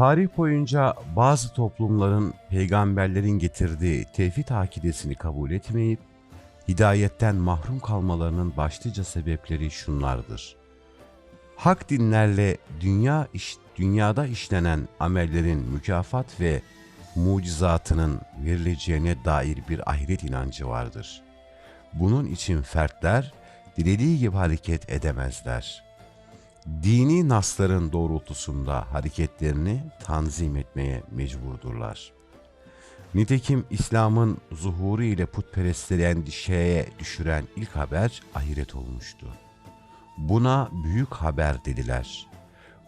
Tarih boyunca bazı toplumların peygamberlerin getirdiği tevhid akidesini kabul etmeyip hidayetten mahrum kalmalarının başlıca sebepleri şunlardır. Hak dinlerle dünya iş, dünyada işlenen amellerin mükafat ve mucizatının verileceğine dair bir ahiret inancı vardır. Bunun için fertler dilediği gibi hareket edemezler. Dini nasların doğrultusunda hareketlerini tanzim etmeye mecburdurlar. Nitekim İslam'ın zuhuru ile putperestleri endişeye düşüren ilk haber ahiret olmuştu. Buna büyük haber dediler.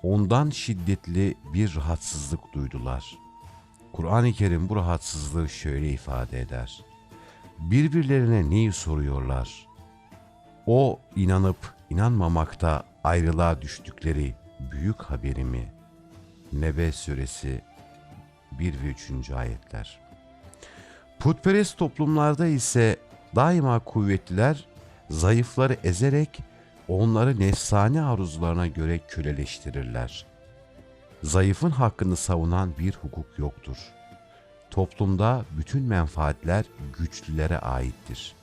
Ondan şiddetli bir rahatsızlık duydular. Kur'an-ı Kerim bu rahatsızlığı şöyle ifade eder. Birbirlerine neyi soruyorlar? O inanıp inanmamakta ayrılığa düştükleri büyük haberimi. Nebe suresi 1 ve 3. ayetler. Putperest toplumlarda ise daima kuvvetliler zayıfları ezerek onları nefsani arzularına göre köleleştirirler. Zayıfın hakkını savunan bir hukuk yoktur. Toplumda bütün menfaatler güçlülere aittir.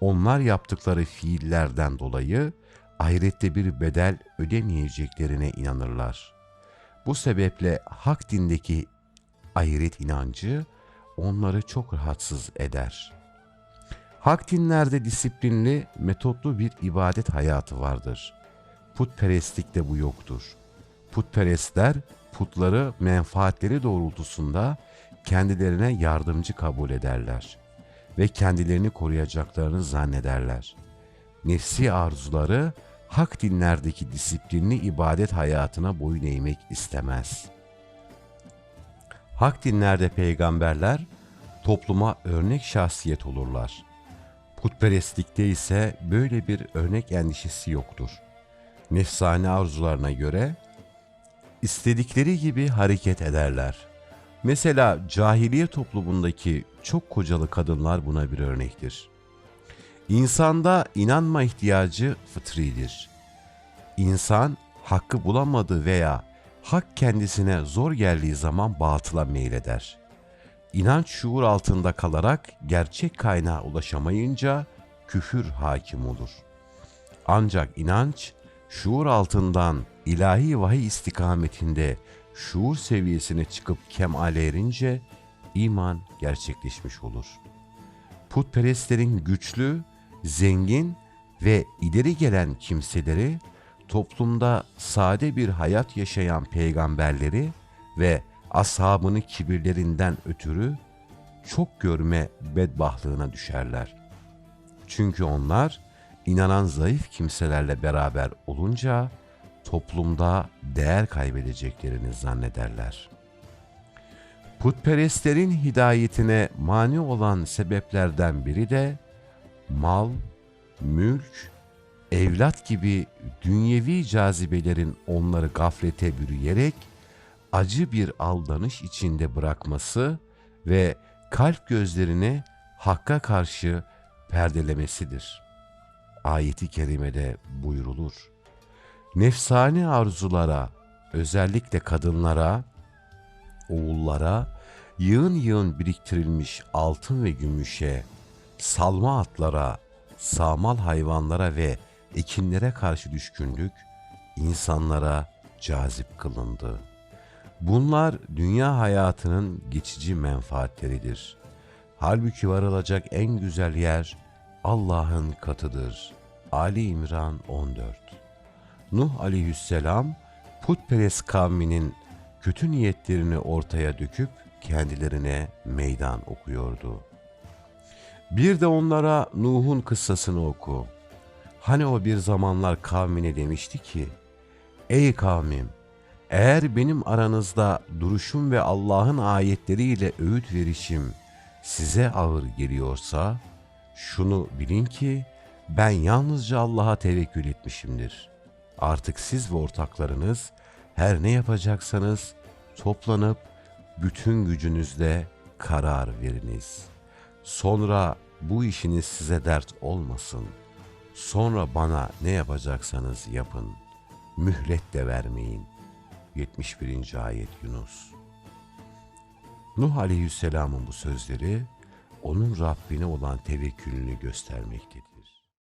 Onlar yaptıkları fiillerden dolayı ahirette bir bedel ödemeyeceklerine inanırlar. Bu sebeple hak dindeki ahiret inancı onları çok rahatsız eder. Hak dinlerde disiplinli, metotlu bir ibadet hayatı vardır. Putperestlikte bu yoktur. Putperestler putları menfaatleri doğrultusunda kendilerine yardımcı kabul ederler ve kendilerini koruyacaklarını zannederler. Nefsi arzuları hak dinlerdeki disiplinli ibadet hayatına boyun eğmek istemez. Hak dinlerde peygamberler topluma örnek şahsiyet olurlar. Putperestlikte ise böyle bir örnek endişesi yoktur. Nefsani arzularına göre istedikleri gibi hareket ederler. Mesela cahiliye toplumundaki çok kocalı kadınlar buna bir örnektir. İnsanda inanma ihtiyacı fıtridir. İnsan hakkı bulamadığı veya hak kendisine zor geldiği zaman batıla meyleder. İnanç şuur altında kalarak gerçek kaynağa ulaşamayınca küfür hakim olur. Ancak inanç şuur altından ilahi vahiy istikametinde şuur seviyesine çıkıp kemale erince iman gerçekleşmiş olur. Putperestlerin güçlü, zengin ve ileri gelen kimseleri toplumda sade bir hayat yaşayan peygamberleri ve ashabını kibirlerinden ötürü çok görme bedbahlığına düşerler. Çünkü onlar inanan zayıf kimselerle beraber olunca toplumda değer kaybedeceklerini zannederler. Putperestlerin hidayetine mani olan sebeplerden biri de mal, mülk, evlat gibi dünyevi cazibelerin onları gaflete bürüyerek acı bir aldanış içinde bırakması ve kalp gözlerini hakka karşı perdelemesidir. Ayeti kerimede buyurulur. Nefsani arzulara, özellikle kadınlara, oğullara, yığın yığın biriktirilmiş altın ve gümüşe, salma atlara, sağmal hayvanlara ve ekinlere karşı düşkünlük insanlara cazip kılındı. Bunlar dünya hayatının geçici menfaatleridir. Halbuki varılacak en güzel yer Allah'ın katıdır. Ali İmran 14 Nuh aleyhisselam putperest kavminin kötü niyetlerini ortaya döküp kendilerine meydan okuyordu. Bir de onlara Nuh'un kıssasını oku. Hani o bir zamanlar kavmine demişti ki, Ey kavmim! Eğer benim aranızda duruşum ve Allah'ın ayetleriyle öğüt verişim size ağır geliyorsa, şunu bilin ki ben yalnızca Allah'a tevekkül etmişimdir. Artık siz ve ortaklarınız her ne yapacaksanız toplanıp bütün gücünüzle karar veriniz. Sonra bu işiniz size dert olmasın. Sonra bana ne yapacaksanız yapın. Mühlet de vermeyin. 71. ayet Yunus. Nuh aleyhisselamın bu sözleri onun Rabbine olan tevekkülünü göstermektedir.